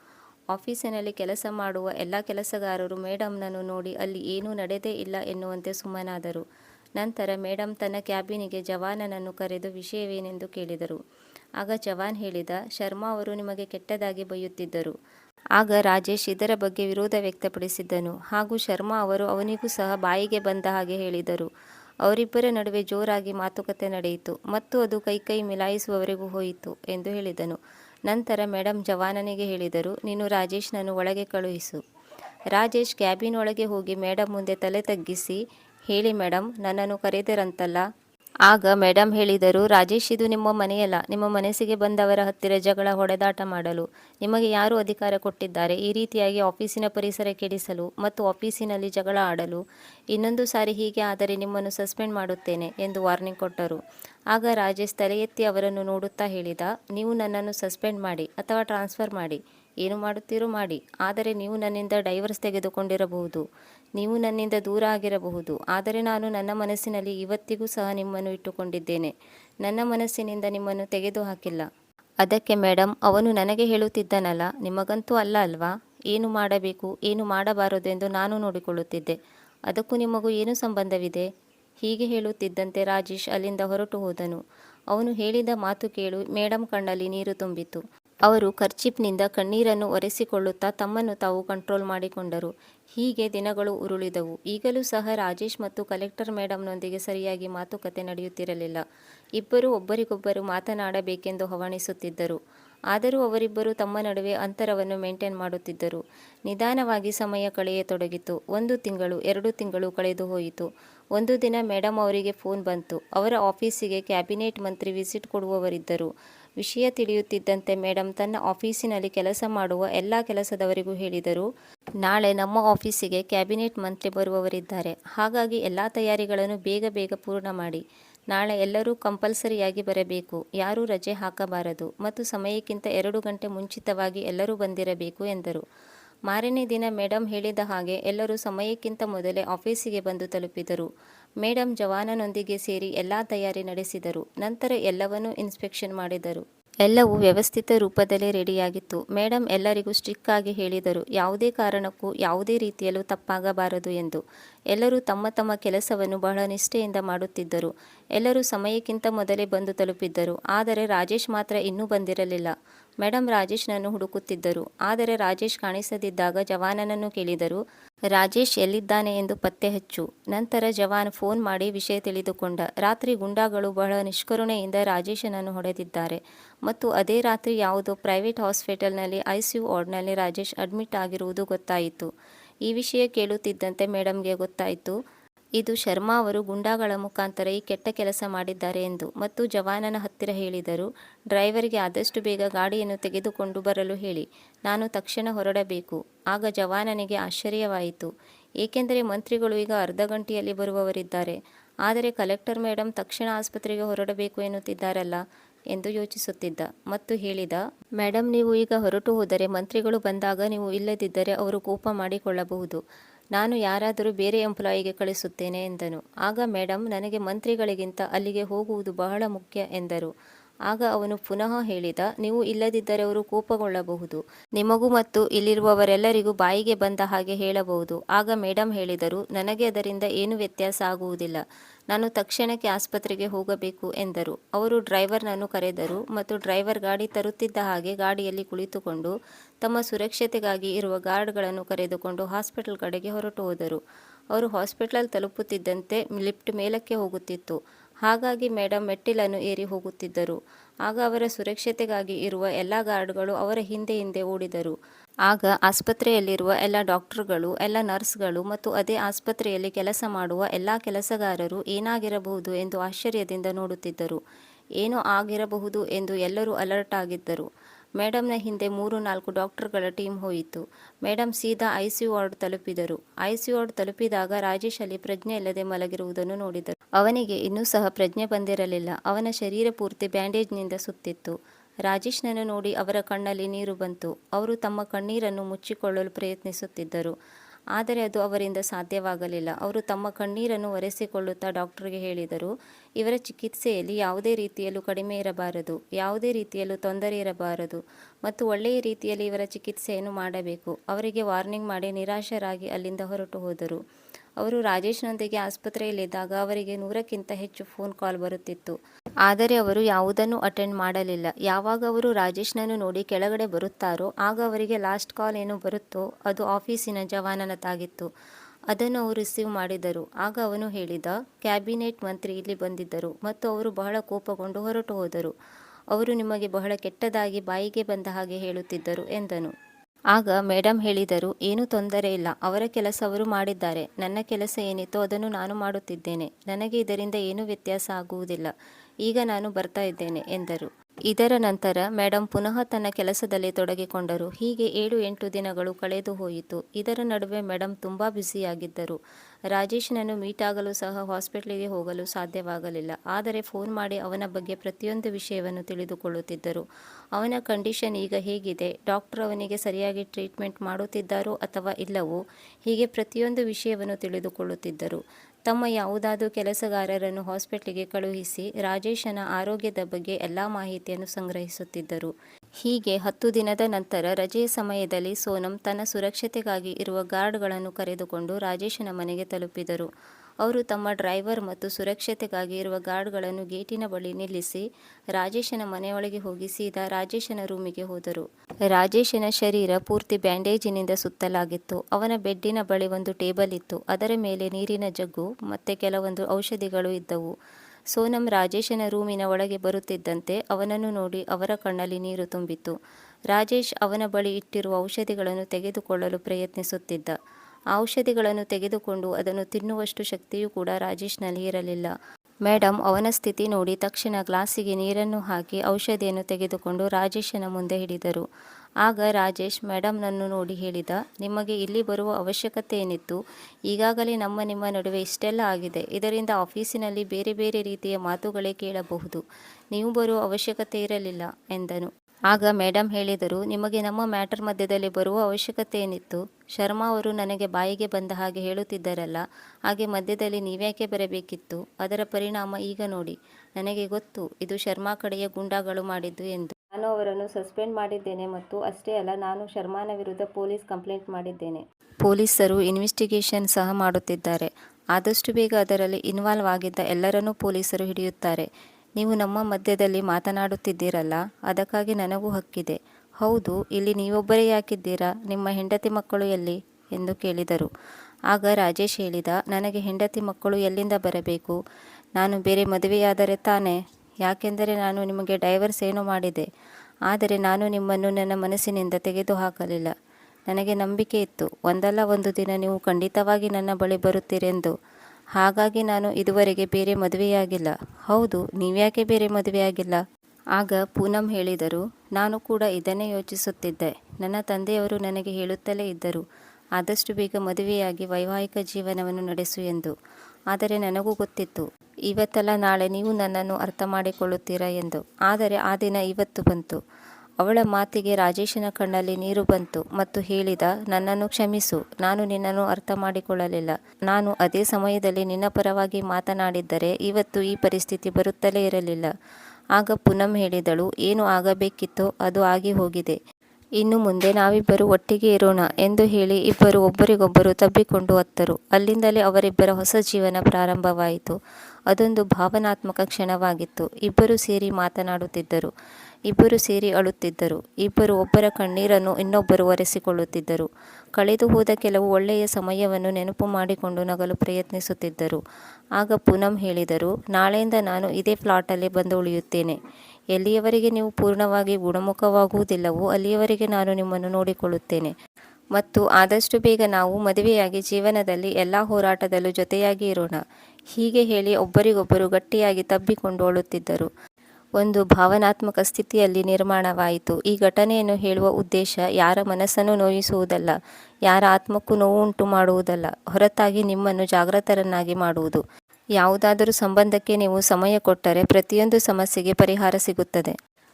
ಆಫೀಸಿನಲ್ಲಿ ಕೆಲಸ ಮಾಡುವ ಎಲ್ಲ ಕೆಲಸಗಾರರು ಮೇಡಮ್ನನ್ನು ನೋಡಿ ಅಲ್ಲಿ ಏನೂ ನಡೆದೇ ಇಲ್ಲ ಎನ್ನುವಂತೆ ಸುಮ್ಮನಾದರು. ನಂತರ ಮೇಡಮ್ ತನ್ನ ಕ್ಯಾಬಿನಿಗೆ ಜವಾನನನ್ನು ಕರೆದು ವಿಷಯವೇನೆಂದು ಕೇಳಿದರು. ಆಗ ಜವಾನ್ ಹೇಳಿದ, ಶರ್ಮಾ ಅವರು ನಿಮಗೆ ಕೆಟ್ಟದಾಗಿ ಬೈಯುತ್ತಿದ್ದರು. ಆಗ ರಾಜೇಶ್ ಇದರ ಬಗ್ಗೆ ವಿರೋಧ ವ್ಯಕ್ತಪಡಿಸಿದ್ದನು. ಹಾಗೂ ಶರ್ಮಾ ಅವರು ಅವನಿಗೂ ಸಹ ಬಾಯಿಗೆ ಬಂದ ಹಾಗೆ ಹೇಳಿದರು. ಅವರಿಬ್ಬರ ನಡುವೆ ಜೋರಾಗಿ ಮಾತುಕತೆ ನಡೆಯಿತು. ಮತ್ತು ಅದು ಕೈಕೈ ಮಿಲಾಯಿಸುವವರೆಗೂ ಹೋಯಿತು, ಎಂದು ಹೇಳಿದನು. ನಂತರ ಮೇಡಮ್ ಜವಾನನಿಗೆ ಹೇಳಿದರು, ನೀನು ರಾಜೇಶ್ನನ್ನು ಒಳಗೆ ಕಳುಹಿಸು. ರಾಜೇಶ್ ಕ್ಯಾಬಿನ್ ಒಳಗೆ ಹೋಗಿ ಮೇಡಮ್ ಮುಂದೆ ತಲೆ ತಗ್ಗಿಸಿ, ಹೇಳಿ ಮೇಡಮ್ ನನ್ನನ್ನು ಕರೆದರಂತಲ್ಲ ಆಗ ಮೇಡಮ್ ಹೇಳಿದರು, ರಾಜೇಶ್, ಇದು ನಿಮ್ಮ ಮನೆಯಲ್ಲ ನಿಮ್ಮ ಮನಸ್ಸಿಗೆ ಬಂದವರ ಹತ್ತಿರ ಜಗಳ, ಹೊಡೆದಾಟ ಮಾಡಲು ನಿಮಗೆ ಯಾರು ಅಧಿಕಾರ ಕೊಟ್ಟಿದ್ದಾರೆ? ಈ ರೀತಿಯಾಗಿ ಆಫೀಸಿನ ಪರಿಸರ ಕೆಡಿಸಲು ಮತ್ತು ಆಫೀಸಿನಲ್ಲಿ ಜಗಳ ಆಡಲು ಇನ್ನೊಂದು ಸಾರಿ ಹೀಗೆ ಆದರೆ ನಿಮ್ಮನ್ನು ಸಸ್ಪೆಂಡ್ ಮಾಡುತ್ತೇನೆ, ಎಂದು ವಾರ್ನಿಂಗ್ ಕೊಟ್ಟರು. ಆಗ ರಾಜೇಶ್ ತಲೆ ಎತ್ತಿ ಅವರನ್ನು ನೋಡುತ್ತಾ ಹೇಳಿದ, ನೀವು ನನ್ನನ್ನು ಸಸ್ಪೆಂಡ್ ಮಾಡಿ ಅಥವಾ ಟ್ರಾನ್ಸ್ಫರ್ ಮಾಡಿ. ಏನು ಮಾಡುತ್ತೀರೋ ಮಾಡಿ. ಆದರೆ ನೀವು ನನ್ನಿಂದ ಡೈವರ್ಸ್ ತೆಗೆದುಕೊಂಡಿರಬಹುದು. ನೀವು ನನ್ನಿಂದ ದೂರ ಆಗಿರಬಹುದು. ಆದರೆ ನಾನು ನನ್ನ ಮನಸ್ಸಿನಲ್ಲಿ ಇವತ್ತಿಗೂ ಸಹ ನಿಮ್ಮನ್ನು ಇಟ್ಟುಕೊಂಡಿದ್ದೇನೆ. ನನ್ನ ಮನಸ್ಸಿನಿಂದ ನಿಮ್ಮನ್ನು ತೆಗೆದುಹಾಕಿಲ್ಲ. ಅದಕ್ಕೆ ಮೇಡಮ್ ಅವನು ನನಗೆ ಹೇಳುತ್ತಿದ್ದನಲ್ಲ, ನಿಮಗಂತೂ ಅಲ್ಲ ಅಲ್ವಾ? ಏನು ಮಾಡಬೇಕು, ಏನು ಮಾಡಬಾರದು ಎಂದು ನಾನು ನೋಡಿಕೊಳ್ಳುತ್ತಿದ್ದೆ. ಅದಕ್ಕೂ ನಿಮಗೂ ಏನು ಸಂಬಂಧವಿದೆ? ಹೀಗೆ ಹೇಳುತ್ತಿದ್ದಂತೆ ರಾಜೇಶ್ ಅಲ್ಲಿಂದ ಹೊರಟು ಹೋದನು. ಅವನು ಹೇಳಿದ ಮಾತು ಕೇಳು ಮೇಡಮ್ ಕಣ್ಣಲ್ಲಿ ನೀರು ತುಂಬಿತು ಅವರು ಕರ್ಚಿಪ್ನಿಂದ ಕಣ್ಣೀರನ್ನು ಒರೆಸಿಕೊಳ್ಳುತ್ತಾ ತಮ್ಮನ್ನು ತಾವು ಕಂಟ್ರೋಲ್ ಮಾಡಿಕೊಂಡರು. ಹೀಗೆ ದಿನಗಳು ಉರುಳಿದವು. ಈಗಲೂ ಸಹ ರಾಜೇಶ್ ಮತ್ತು ಕಲೆಕ್ಟರ್ ಮೇಡಮ್ನೊಂದಿಗೆ ಸರಿಯಾಗಿ ಮಾತುಕತೆ ನಡೆಯುತ್ತಿರಲಿಲ್ಲ. ಇಬ್ಬರು ಒಬ್ಬರಿಗೊಬ್ಬರು ಮಾತನಾಡಬೇಕೆಂದು ಹವಣಿಸುತ್ತಿದ್ದರು ಆದರೂ ಅವರಿಬ್ಬರು ತಮ್ಮ ನಡುವೆ ಅಂತರವನ್ನು ಮೇಂಟೈನ್ ಮಾಡುತ್ತಿದ್ದರು. ನಿಧಾನವಾಗಿ ಸಮಯ ಕಳೆಯತೊಡಗಿತು. ಒಂದು ತಿಂಗಳು, ಎರಡು ತಿಂಗಳು ಕಳೆದು ಹೋಯಿತು. ಒಂದು ದಿನ ಮೇಡಮ್ ಅವರಿಗೆ ಫೋನ್ ಬಂತು. ಅವರ ಆಫೀಸಿಗೆ ಕ್ಯಾಬಿನೆಟ್ ಮಂತ್ರಿ ವಿಸಿಟ್ ಕೊಡುವವರಿದ್ದರು. ವಿಷಯ ತಿಳಿಯುತ್ತಿದ್ದಂತೆ ಮೇಡಮ್ ತನ್ನ ಆಫೀಸಿನಲ್ಲಿ ಕೆಲಸ ಮಾಡುವ ಎಲ್ಲ ಕೆಲಸದವರಿಗೂ ಹೇಳಿದರು. ನಾಳೆ ನಮ್ಮ ಆಫೀಸಿಗೆ ಕ್ಯಾಬಿನೆಟ್ ಮಂತ್ರಿ ಬರುವವರಿದ್ದಾರೆ. ಹಾಗಾಗಿ ಎಲ್ಲ ತಯಾರಿಗಳನ್ನು ಬೇಗ ಬೇಗ ಪೂರ್ಣ ಮಾಡಿ. ನಾಳೆ ಎಲ್ಲರೂ ಕಂಪಲ್ಸರಿಯಾಗಿ ಬರಬೇಕು. ಯಾರೂ ರಜೆ ಹಾಕಬಾರದು. ಮತ್ತು ಸಮಯಕ್ಕಿಂತ ಎರಡು ಗಂಟೆ ಮುಂಚಿತವಾಗಿ ಎಲ್ಲರೂ ಬಂದಿರಬೇಕು ಎಂದರು. ಮಾರನೇ ದಿನ ಮೇಡಮ್ ಹೇಳಿದ ಹಾಗೆ ಎಲ್ಲರೂ ಸಮಯಕ್ಕಿಂತ ಮೊದಲೇ ಆಫೀಸಿಗೆ ಬಂದು ತಲುಪಿದರು. ಮೇಡಮ್ ಜವಾನನೊಂದಿಗೆ ಸೇರಿ ಎಲ್ಲ ತಯಾರಿ ನಡೆಸಿದರು. ನಂತರ ಎಲ್ಲವನ್ನೂ ಇನ್ಸ್ಪೆಕ್ಷನ್ ಮಾಡಿದರು. ಎಲ್ಲವೂ ವ್ಯವಸ್ಥಿತ ರೂಪದಲ್ಲೇ ರೆಡಿಯಾಗಿತ್ತು. ಮೇಡಮ್ ಎಲ್ಲರಿಗೂ ಸ್ಟ್ರಿಕ್ ಆಗಿ ಹೇಳಿದರು. ಯಾವುದೇ ಕಾರಣಕ್ಕೂ ಯಾವುದೇ ರೀತಿಯಲ್ಲೂ ತಪ್ಪಾಗಬಾರದು ಎಂದು. ಎಲ್ಲರೂ ತಮ್ಮ ತಮ್ಮ ಕೆಲಸವನ್ನು ಬಹಳ ನಿಷ್ಠೆಯಿಂದ ಮಾಡುತ್ತಿದ್ದರು. ಎಲ್ಲರೂ ಸಮಯಕ್ಕಿಂತ ಮೊದಲೇ ಬಂದು ತಲುಪಿದ್ದರು. ಆದರೆ ರಾಜೇಶ್ ಮಾತ್ರ ಇನ್ನೂ ಬಂದಿರಲಿಲ್ಲ. ಮೇಡಮ್ ರಾಜೇಶ್ನನ್ನು ಹುಡುಕುತ್ತಿದ್ದರು. ಆದರೆ ರಾಜೇಶ್ ಕಾಣಿಸದಿದ್ದಾಗ ಜವಾನನನ್ನು ಕೇಳಿದರು. ರಾಜೇಶ್ ಎಲ್ಲಿದ್ದಾನೆ ಎಂದು ಪತ್ತೆ ಹಚ್ಚು. ನಂತರ ಜವಾನ್ ಫೋನ್ ಮಾಡಿ ವಿಷಯ ತಿಳಿದುಕೊಂಡ. ರಾತ್ರಿ ಗುಂಡಾಗಳು ಬಹಳ ನಿಷ್ಕರುಣೆಯಿಂದ ರಾಜೇಶನನ್ನು ಹೊಡೆದಿದ್ದಾರೆ. ಮತ್ತು ಅದೇ ರಾತ್ರಿ ಯಾವುದೋ ಪ್ರೈವೇಟ್ ಹಾಸ್ಪಿಟಲ್ನಲ್ಲಿ ಐಸಿಯು ವಾರ್ಡ್ನಲ್ಲಿ ರಾಜೇಶ್ ಅಡ್ಮಿಟ್ ಆಗಿರುವುದು ಗೊತ್ತಾಯಿತು. ಈ ವಿಷಯ ಕೇಳುತ್ತಿದ್ದಂತೆ ಮೇಡಮ್ಗೆ ಗೊತ್ತಾಯಿತು. ಇದು ಶರ್ಮಾ ಅವರು ಗುಂಡಾಗಳ ಮುಖಾಂತರ ಈ ಕೆಟ್ಟ ಕೆಲಸ ಮಾಡಿದ್ದಾರೆ ಎಂದು ಮತ್ತು ಜವಾನನ ಹತ್ತಿರ ಹೇಳಿದರು. ಡ್ರೈವರ್ಗೆ ಆದಷ್ಟು ಬೇಗ ಗಾಡಿಯನ್ನು ತೆಗೆದುಕೊಂಡು ಬರಲು ಹೇಳಿ. ನಾನು ತಕ್ಷಣ ಹೊರಡಬೇಕು. ಆಗ ಜವಾನನಿಗೆ ಆಶ್ಚರ್ಯವಾಯಿತು. ಏಕೆಂದರೆ ಮಂತ್ರಿಗಳು ಈಗ ಅರ್ಧ ಗಂಟೆಯಲ್ಲಿ ಬರುವವರಿದ್ದಾರೆ. ಆದರೆ ಕಲೆಕ್ಟರ್ ಮೇಡಮ್ ತಕ್ಷಣ ಆಸ್ಪತ್ರೆಗೆ ಹೊರಡಬೇಕು ಎನ್ನುತ್ತಿದ್ದಾರಲ್ಲ ಎಂದು ಯೋಚಿಸುತ್ತಿದ್ದ ಮತ್ತು ಹೇಳಿದ ಮೇಡಮ್ ನೀವು ಈಗ ಹೊರಟು ಹೋದರೆ ಮಂತ್ರಿಗಳು ಬಂದಾಗ ನೀವು ಇಲ್ಲದಿದ್ದರೆ ಅವರು ಕೋಪ ಮಾಡಿಕೊಳ್ಳಬಹುದು. ನಾನು ಯಾರಾದರೂ ಬೇರೆ ಎಂಪ್ಲಾಯಿಗೆ ಕಳಿಸುತ್ತೇನೆ ಎಂದನು. ಆಗ ಮೇಡಮ್ ನನಗೆ ಮಂತ್ರಿಗಳಿಗಿಂತ ಅಲ್ಲಿಗೆ ಹೋಗುವುದು ಬಹಳ ಮುಖ್ಯ ಎಂದರು. ಆಗ ಅವನು ಪುನಃ ಹೇಳಿದ, ನೀವು ಇಲ್ಲದಿದ್ದರೆ ಅವರು ಕೋಪಗೊಳ್ಳಬಹುದು. ನಿಮಗೂ ಮತ್ತು ಇಲ್ಲಿರುವವರೆಲ್ಲರಿಗೂ ಬಾಯಿಗೆ ಬಂದ ಹಾಗೆ ಹೇಳಬಹುದು. ಆಗ ಮೇಡಮ್ ಹೇಳಿದರು, ನನಗೆ ಅದರಿಂದ ಏನು ವ್ಯತ್ಯಾಸ ಆಗುವುದಿಲ್ಲ. ನಾನು ತಕ್ಷಣಕ್ಕೆ ಆಸ್ಪತ್ರೆಗೆ ಹೋಗಬೇಕು ಎಂದರು. ಅವರು ಡ್ರೈವರ್ನನ್ನು ಕರೆದರು ಮತ್ತು ಡ್ರೈವರ್ ಗಾಡಿ ತರುತ್ತಿದ್ದ ಹಾಗೆ ಗಾಡಿಯಲ್ಲಿ ಕುಳಿತುಕೊಂಡು ತಮ್ಮ ಸುರಕ್ಷತೆಗಾಗಿ ಇರುವ ಗಾರ್ಡ್ಗಳನ್ನು ಕರೆದುಕೊಂಡು ಹಾಸ್ಪಿಟಲ್ ಕಡೆಗೆ ಹೊರಟು ಹೋದರು. ಅವರು ಹಾಸ್ಪಿಟಲ್ ತಲುಪುತ್ತಿದ್ದಂತೆ ಲಿಫ್ಟ್ ಮೇಲಕ್ಕೆ ಹೋಗುತ್ತಿತ್ತು. ಹಾಗಾಗಿ ಮೇಡಮ್ ಮೆಟ್ಟಿಲನ್ನು ಏರಿ ಹೋಗುತ್ತಿದ್ದರು. ಆಗ ಅವರ ಸುರಕ್ಷತೆಗಾಗಿ ಇರುವ ಎಲ್ಲ ಗಾರ್ಡ್ಗಳು ಅವರ ಹಿಂದೆ ಹಿಂದೆ ಓಡಿದರು. ಆಗ ಆಸ್ಪತ್ರೆಯಲ್ಲಿರುವ ಎಲ್ಲ ಡಾಕ್ಟರ್ಗಳು, ಎಲ್ಲ ನರ್ಸ್ಗಳು ಮತ್ತು ಅದೇ ಆಸ್ಪತ್ರೆಯಲ್ಲಿ ಕೆಲಸ ಮಾಡುವ ಎಲ್ಲ ಕೆಲಸಗಾರರು ಏನಾಗಿರಬಹುದು ಎಂದು ಆಶ್ಚರ್ಯದಿಂದ ನೋಡುತ್ತಿದ್ದರು. ಏನು ಆಗಿರಬಹುದು ಎಂದು ಎಲ್ಲರೂ ಅಲರ್ಟ್ ಆಗಿದ್ದರು. ಮೇಡಮ್ನ ಹಿಂದೆ ಮೂರು ನಾಲ್ಕು ಡಾಕ್ಟರ್ಗಳ ಟೀಮ್ ಹೋಯಿತು. ಮೇಡಮ್ ಸೀದಾ ಐ ಸಿ ವಾರ್ಡ್ ತಲುಪಿದರು. ಐ ಸಿ ವಾರ್ಡ್ ತಲುಪಿದಾಗ ರಾಜೇಶ್ ಅಲ್ಲಿ ಪ್ರಜ್ಞೆ ಇಲ್ಲದೆ ಮಲಗಿರುವುದನ್ನು ನೋಡಿದರು. ಅವನಿಗೆ ಇನ್ನೂ ಸಹ ಪ್ರಜ್ಞೆ ಬಂದಿರಲಿಲ್ಲ. ಅವನ ಶರೀರ ಪೂರ್ತಿ ಬ್ಯಾಂಡೇಜ್ನಿಂದ ಸುತ್ತಿತ್ತು. ರಾಜೇಶ್ನನ್ನು ನೋಡಿ ಅವರ ಕಣ್ಣಲ್ಲಿ ನೀರು ಬಂತು. ಅವರು ತಮ್ಮ ಕಣ್ಣೀರನ್ನು ಮುಚ್ಚಿಕೊಳ್ಳಲು ಪ್ರಯತ್ನಿಸುತ್ತಿದ್ದರು. ಆದರೆ ಅದು ಅವರಿಂದ ಸಾಧ್ಯವಾಗಲಿಲ್ಲ. ಅವರು ತಮ್ಮ ಕಣ್ಣೀರನ್ನು ಒರೆಸಿಕೊಳ್ಳುತ್ತಾ ಡಾಕ್ಟರ್ಗೆ ಹೇಳಿದರು, ಇವರ ಚಿಕಿತ್ಸೆಯಲ್ಲಿ ಯಾವುದೇ ರೀತಿಯಲ್ಲೂ ಕಡಿಮೆ ಇರಬಾರದು, ಯಾವುದೇ ರೀತಿಯಲ್ಲೂ ತೊಂದರೆ ಇರಬಾರದು ಮತ್ತು ಒಳ್ಳೆಯ ರೀತಿಯಲ್ಲಿ ಇವರ ಚಿಕಿತ್ಸೆಯನ್ನು ಮಾಡಬೇಕು. ಅವರಿಗೆ ವಾರ್ನಿಂಗ್ ಮಾಡಿ ನಿರಾಶರಾಗಿ ಅಲ್ಲಿಂದ ಹೊರಟು ಹೋದರು. ಅವರು ರಾಜೇಶ್ನೊಂದಿಗೆ ಆಸ್ಪತ್ರೆಯಲ್ಲಿದ್ದಾಗ ಅವರಿಗೆ ನೂರಕ್ಕಿಂತ ಹೆಚ್ಚು ಫೋನ್ ಕಾಲ್ ಬರುತ್ತಿತ್ತು. ಆದರೆ ಅವರು ಯಾವುದನ್ನು ಅಟೆಂಡ್ ಮಾಡಲಿಲ್ಲ. ಯಾವಾಗ ಅವರು ರಾಜೇಶ್ನನ್ನು ನೋಡಿ ಕೆಳಗಡೆ ಬರುತ್ತಾರೋ, ಆಗ ಅವರಿಗೆ ಲಾಸ್ಟ್ ಕಾಲ್ ಏನು ಬರುತ್ತೋ, ಅದು ಆಫೀಸಿನ ಜವಾನನದಾಗಿತ್ತು ಅದನ್ನು ಅವರು ರಿಸೀವ್ ಮಾಡಿದರು. ಆಗ ಅವನು ಹೇಳಿದ ಕ್ಯಾಬಿನೆಟ್ ಮಂತ್ರಿ ಇಲ್ಲಿ ಬಂದಿದ್ದರು ಮತ್ತು ಅವರು ಬಹಳ ಕೋಪಗೊಂಡು ಹೊರಟು ಹೋದರು. ಅವರು ನಿಮಗೆ ಬಹಳ ಕೆಟ್ಟದಾಗಿ ಬಾಯಿಗೆ ಬಂದ ಹಾಗೆ ಹೇಳುತ್ತಿದ್ದರು ಎಂದನು. ಆಗ ಮೇಡಮ್ ಹೇಳಿದರು, ಏನೂ ತೊಂದರೆ ಇಲ್ಲ. ಅವರ ಕೆಲಸ ಅವರು ಮಾಡಿದ್ದಾರೆ. ನನ್ನ ಕೆಲಸ ಏನಿತ್ತೋ ಅದನ್ನು ನಾನು ಮಾಡುತ್ತಿದ್ದೇನೆ. ನನಗೆ ಇದರಿಂದ ಏನೂ ವ್ಯತ್ಯಾಸ ಆಗುವುದಿಲ್ಲ. ಈಗ ನಾನು ಬರ್ತಾ ಇದ್ದೇನೆ ಎಂದರು. ಇದರ ನಂತರ ಮೇಡಮ್ ಪುನಃ ತನ್ನ ಕೆಲಸದಲ್ಲಿ ತೊಡಗಿಕೊಂಡರು. ಹೀಗೆ ಏಳು ಎಂಟು ದಿನಗಳು ಕಳೆದು ಹೋಯಿತು. ಇದರ ನಡುವೆ ಮೇಡಮ್ ತುಂಬಾ ಬ್ಯುಸಿಯಾಗಿದ್ದರು. ರಾಜೇಶ್ನನ್ನು ಆಗಲು ಸಹ ಹಾಸ್ಪಿಟ್ಲಿಗೆ ಹೋಗಲು ಸಾಧ್ಯವಾಗಲಿಲ್ಲ. ಆದರೆ ಫೋನ್ ಮಾಡಿ ಅವನ ಬಗ್ಗೆ ಪ್ರತಿಯೊಂದು ವಿಷಯವನ್ನು ತಿಳಿದುಕೊಳ್ಳುತ್ತಿದ್ದರು. ಅವನ ಕಂಡೀಷನ್ ಈಗ ಹೇಗಿದೆ? ಡಾಕ್ಟರ್ ಅವನಿಗೆ ಸರಿಯಾಗಿ ಟ್ರೀಟ್ಮೆಂಟ್ ಮಾಡುತ್ತಿದ್ದಾರೋ ಅಥವಾ ಇಲ್ಲವೋ? ಹೀಗೆ ಪ್ರತಿಯೊಂದು ವಿಷಯವನ್ನು ತಿಳಿದುಕೊಳ್ಳುತ್ತಿದ್ದರು. ತಮ್ಮ ಯಾವುದಾದರೂ ಕೆಲಸಗಾರರನ್ನು ಹಾಸ್ಪಿಟ್ಲಿಗೆ ಕಳುಹಿಸಿ ರಾಜೇಶನ ಆರೋಗ್ಯದ ಬಗ್ಗೆ ಎಲ್ಲ ಮಾಹಿತಿಯನ್ನು ಸಂಗ್ರಹಿಸುತ್ತಿದ್ದರು. ಹೀಗೆ ಹತ್ತು ದಿನದ ನಂತರ ರಜೆಯ ಸಮಯದಲ್ಲಿ ಸೋನಂ ತನ್ನ ಸುರಕ್ಷತೆಗಾಗಿ ಇರುವ ಗಾರ್ಡ್ಗಳನ್ನು ಕರೆದುಕೊಂಡು ರಾಜೇಶನ ಮನೆಗೆ ತಲುಪಿದರು. ಅವರು ತಮ್ಮ ಡ್ರೈವರ್ ಮತ್ತು ಸುರಕ್ಷತೆಗಾಗಿ ಇರುವ ಗಾರ್ಡ್ಗಳನ್ನು ಗೇಟಿನ ಬಳಿ ನಿಲ್ಲಿಸಿ ರಾಜೇಶನ ಮನೆಯೊಳಗೆ ಹೋಗಿ ಸೀದಾ ರಾಜೇಶನ ರೂಮಿಗೆ ಹೋದರು. ರಾಜೇಶನ ಶರೀರ ಪೂರ್ತಿ ಬ್ಯಾಂಡೇಜಿನಿಂದ ಸುತ್ತಲಾಗಿತ್ತು. ಅವನ ಬೆಡ್ಡಿನ ಬಳಿ ಒಂದು ಟೇಬಲ್ ಇತ್ತು. ಅದರ ಮೇಲೆ ನೀರಿನ ಜಗ್ಗು, ಮತ್ತೆ ಕೆಲವೊಂದು ಔಷಧಿಗಳು ಇದ್ದವು. ಸೋನಂ ರಾಜೇಶನ ರೂಮಿನ ಒಳಗೆ ಬರುತ್ತಿದ್ದಂತೆ ಅವನನ್ನು ನೋಡಿ ಅವರ ಕಣ್ಣಲ್ಲಿ ನೀರು ತುಂಬಿತು ರಾಜೇಶ್ ಅವನ ಬಳಿ ಇಟ್ಟಿರುವ ಔಷಧಿಗಳನ್ನು ತೆಗೆದುಕೊಳ್ಳಲು ಪ್ರಯತ್ನಿಸುತ್ತಿದ್ದ. ಔಷಧಿಗಳನ್ನು ತೆಗೆದುಕೊಂಡು ಅದನ್ನು ತಿನ್ನುವಷ್ಟು ಶಕ್ತಿಯೂ ಕೂಡ ರಾಜೇಶ್ನಲ್ಲಿ ಇರಲಿಲ್ಲ. ಮೇಡಮ್ ಅವನ ಸ್ಥಿತಿ ನೋಡಿ ತಕ್ಷಣ ಗ್ಲಾಸಿಗೆ ನೀರನ್ನು ಹಾಕಿ ಔಷಧಿಯನ್ನು ತೆಗೆದುಕೊಂಡು ರಾಜೇಶನ ಮುಂದೆ ಹಿಡಿದರು. ಆಗ ರಾಜೇಶ್ ಮೇಡಮ್ನನ್ನು ನೋಡಿ ಹೇಳಿದ. ನಿಮಗೆ ಇಲ್ಲಿ ಬರುವ ಅವಶ್ಯಕತೆ ಏನಿತ್ತು? ಈಗಾಗಲೇ ನಮ್ಮ ನಿಮ್ಮ ನಡುವೆ ಇಷ್ಟೆಲ್ಲ ಆಗಿದೆ. ಇದರಿಂದ ಆಫೀಸಿನಲ್ಲಿ ಬೇರೆ ಬೇರೆ ರೀತಿಯ ಮಾತುಗಳೇ ಕೇಳಬಹುದು. ನೀವು ಬರುವ ಅವಶ್ಯಕತೆ ಇರಲಿಲ್ಲ, ಎಂದನು. ಆಗ ಮೇಡಮ್ ಹೇಳಿದರು, ನಿಮಗೆ ನಮ್ಮ ಮ್ಯಾಟರ್ ಮಧ್ಯದಲ್ಲಿ ಬರುವ ಅವಶ್ಯಕತೆ ಏನಿತ್ತು? ಶರ್ಮಾ ಅವರು ನನಗೆ ಬಾಯಿಗೆ ಬಂದ ಹಾಗೆ ಹೇಳುತ್ತಿದ್ದರಲ್ಲ, ಹಾಗೆ ಮಧ್ಯದಲ್ಲಿ ನೀವ್ಯಾಕೆ ಬರಬೇಕಿತ್ತು? ಅದರ ಪರಿಣಾಮ ಈಗ ನೋಡಿ. ನನಗೆ ಗೊತ್ತು, ಇದು ಶರ್ಮಾ ಕಡೆಯ ಗುಂಡಾಗಳು ಮಾಡಿದ್ದು ಎಂದು ನಾನು ಅವರನ್ನು ಸಸ್ಪೆಂಡ್ ಮಾಡಿದ್ದೇನೆ ಮತ್ತು ಅಷ್ಟೇ ಅಲ್ಲ, ನಾನು ಶರ್ಮಾನ ವಿರುದ್ಧ ಪೊಲೀಸ್ ಕಂಪ್ಲೇಂಟ್ ಮಾಡಿದ್ದೇನೆ. ಪೊಲೀಸರು ಇನ್ವೆಸ್ಟಿಗೇಷನ್ ಸಹ ಮಾಡುತ್ತಿದ್ದಾರೆ. ಆದಷ್ಟು ಬೇಗ ಅದರಲ್ಲಿ ಇನ್ವಾಲ್ವ್ ಆಗಿದ್ದ ಎಲ್ಲರನ್ನೂ ಪೊಲೀಸರು ಹಿಡಿಯುತ್ತಾರೆ. ನೀವು ನಮ್ಮ ಮಧ್ಯದಲ್ಲಿ ಮಾತನಾಡುತ್ತಿದ್ದೀರಲ್ಲ, ಅದಕ್ಕಾಗಿ ನನಗೂ ಹಕ್ಕಿದೆ. ಹೌದು, ಇಲ್ಲಿ ನೀವೊಬ್ಬರೇ ಯಾಕಿದ್ದೀರಾ? ನಿಮ್ಮ ಹೆಂಡತಿ ಮಕ್ಕಳು ಎಲ್ಲಿ? ಎಂದು ಕೇಳಿದರು. ಆಗ ರಾಜೇಶ್ ಹೇಳಿದ, ನನಗೆ ಹೆಂಡತಿ ಮಕ್ಕಳು ಎಲ್ಲಿಂದ ಬರಬೇಕು? ನಾನು ಬೇರೆ ಮದುವೆಯಾದರೆ ತಾನೇ? ಯಾಕೆಂದರೆ ನಾನು ನಿಮಗೆ ಡೈವರ್ಸ್ ಏನು ಮಾಡಿದೆ, ಆದರೆ ನಾನು ನಿಮ್ಮನ್ನು ನನ್ನ ಮನಸ್ಸಿನಿಂದ ತೆಗೆದುಹಾಕಲಿಲ್ಲ. ನನಗೆ ನಂಬಿಕೆ ಇತ್ತು. ಒಂದಲ್ಲ ಒಂದು ದಿನ ನೀವು ಖಂಡಿತವಾಗಿ ನನ್ನ ಬಳಿ ಬರುತ್ತೀರೆಂದು. ಹಾಗಾಗಿ ನಾನು ಇದುವರೆಗೆ ಬೇರೆ ಮದುವೆಯಾಗಿಲ್ಲ. ಹೌದು, ನೀವ್ಯಾಕೆ ಬೇರೆ ಮದುವೆಯಾಗಿಲ್ಲ? ಆಗ ಪೂನಂ ಹೇಳಿದರು, ನಾನು ಕೂಡ ಇದನ್ನೇ ಯೋಚಿಸುತ್ತಿದ್ದೆ. ನನ್ನ ತಂದೆಯವರು ನನಗೆ ಹೇಳುತ್ತಲೇ ಇದ್ದರು, ಆದಷ್ಟು ಬೇಗ ಮದುವೆಯಾಗಿ ವೈವಾಹಿಕ ಜೀವನವನ್ನು ನಡೆಸು ಎಂದು. ಆದರೆ ನನಗೂ ಗೊತ್ತಿತ್ತು, ಇವತ್ತಲ್ಲ ನಾಳೆ ನೀವು ನನ್ನನ್ನು ಅರ್ಥ ಮಾಡಿಕೊಳ್ಳುತ್ತೀರಾ ಎಂದು. ಆದರೆ ಆ ದಿನ ಇವತ್ತು ಬಂತು. ಅವಳ ಮಾತಿಗೆ ರಾಜೇಶನ ಕಣ್ಣಲ್ಲಿ ನೀರು ಬಂತು ಮತ್ತು ಹೇಳಿದ, ನನ್ನನ್ನು ಕ್ಷಮಿಸು, ನಾನು ನಿನ್ನನ್ನು ಅರ್ಥ ಮಾಡಿಕೊಳ್ಳಲಿಲ್ಲ ನಾನು ಅದೇ ಸಮಯದಲ್ಲಿ ನಿನ್ನ ಪರವಾಗಿ ಮಾತನಾಡಿದ್ದರೆ ಇವತ್ತು ಈ ಪರಿಸ್ಥಿತಿ ಬರುತ್ತಲೇ ಇರಲಿಲ್ಲ. ಆಗ ಪುನಂ ಹೇಳಿದಳು, ಏನು ಆಗಬೇಕಿತ್ತೋ ಅದು ಆಗಿ ಹೋಗಿದೆ. ಇನ್ನು ಮುಂದೆ ನಾವಿಬ್ಬರು ಒಟ್ಟಿಗೆ ಇರೋಣ ಎಂದು ಹೇಳಿ ಇಬ್ಬರು ಒಬ್ಬರಿಗೊಬ್ಬರು ತಬ್ಬಿಕೊಂಡು ಅತ್ತರು. ಅಲ್ಲಿಂದಲೇ ಅವರಿಬ್ಬರ ಹೊಸ ಜೀವನ ಪ್ರಾರಂಭವಾಯಿತು. ಅದೊಂದು ಭಾವನಾತ್ಮಕ ಕ್ಷಣವಾಗಿತ್ತು. ಇಬ್ಬರು ಸೇರಿ ಮಾತನಾಡುತ್ತಿದ್ದರು. ಇಬ್ಬರು ಸೇರಿ ಅಳುತ್ತಿದ್ದರು. ಇಬ್ಬರು ಒಬ್ಬರ ಕಣ್ಣೀರನ್ನು ಇನ್ನೊಬ್ಬರು ಒರೆಸಿಕೊಳ್ಳುತ್ತಿದ್ದರು. ಕಳೆದು ಹೋದ ಕೆಲವು ಒಳ್ಳೆಯ ಸಮಯವನ್ನು ನೆನಪು ಮಾಡಿಕೊಂಡು ನಗಲು ಪ್ರಯತ್ನಿಸುತ್ತಿದ್ದರು. ಆಗ ಪೂನಂ ಹೇಳಿದರು, ನಾಳೆಯಿಂದ ನಾನು ಇದೇ ಫ್ಲಾಟಲ್ಲಿ ಬಂದು ಉಳಿಯುತ್ತೇನೆ. ಎಲ್ಲಿಯವರೆಗೆ ನೀವು ಪೂರ್ಣವಾಗಿ ಗುಣಮುಖವಾಗುವುದಿಲ್ಲವೋ ಅಲ್ಲಿಯವರೆಗೆ ನಾನು ನಿಮ್ಮನ್ನು ನೋಡಿಕೊಳ್ಳುತ್ತೇನೆ. ಮತ್ತು ಆದಷ್ಟು ಬೇಗ ನಾವು ಮದುವೆಯಾಗಿ ಜೀವನದಲ್ಲಿ ಎಲ್ಲ ಹೋರಾಟದಲ್ಲೂ ಜೊತೆಯಾಗಿ ಇರೋಣ. ಹೀಗೆ ಹೇಳಿ ಒಬ್ಬರಿಗೊಬ್ಬರು ಗಟ್ಟಿಯಾಗಿ ತಬ್ಬಿಕೊಂಡು ಅಳುತ್ತಿದ್ದರು ಒಂದು ಭಾವನಾತ್ಮಕ ಸ್ಥಿತಿಯಲ್ಲಿ ನಿರ್ಮಾಣವಾಯಿತು. ಈ ಘಟನೆಯನ್ನು ಹೇಳುವ ಉದ್ದೇಶ ಯಾರ ಮನಸ್ಸನ್ನು ನೋಯಿಸುವುದಲ್ಲ, ಯಾರ ಆತ್ಮಕ್ಕೂ ನೋವು ಉಂಟು ಮಾಡುವುದಲ್ಲ, ಹೊರತಾಗಿ ನಿಮ್ಮನ್ನು ಜಾಗೃತರನ್ನಾಗಿ ಮಾಡುವುದು. ಯಾವುದಾದರೂ ಸಂಬಂಧಕ್ಕೆ ನೀವು ಸಮಯ ಕೊಟ್ಟರೆ ಪ್ರತಿಯೊಂದು ಸಮಸ್ಯೆಗೆ ಪರಿಹಾರ ಸಿಗುತ್ತದೆ.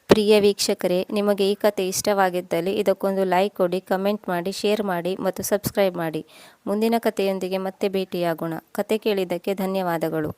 ಪ್ರಿಯ ವೀಕ್ಷಕರೇ, ನಿಮಗೆ ಈ ಕತೆ ಇಷ್ಟವಾಗಿದ್ದಲ್ಲಿ ಇದಕ್ಕೊಂದು ಲೈಕ್ ಕೊಡಿ, ಕಮೆಂಟ್ ಮಾಡಿ, ಶೇರ್ ಮಾಡಿ ಮತ್ತು ಸಬ್ಸ್ಕ್ರೈಬ್ ಮಾಡಿ. ಮುಂದಿನ ಕಥೆಯೊಂದಿಗೆ ಮತ್ತೆ ಭೇಟಿಯಾಗೋಣ. ಕತೆ ಕೇಳಿದ್ದಕ್ಕೆ ಧನ್ಯವಾದಗಳು.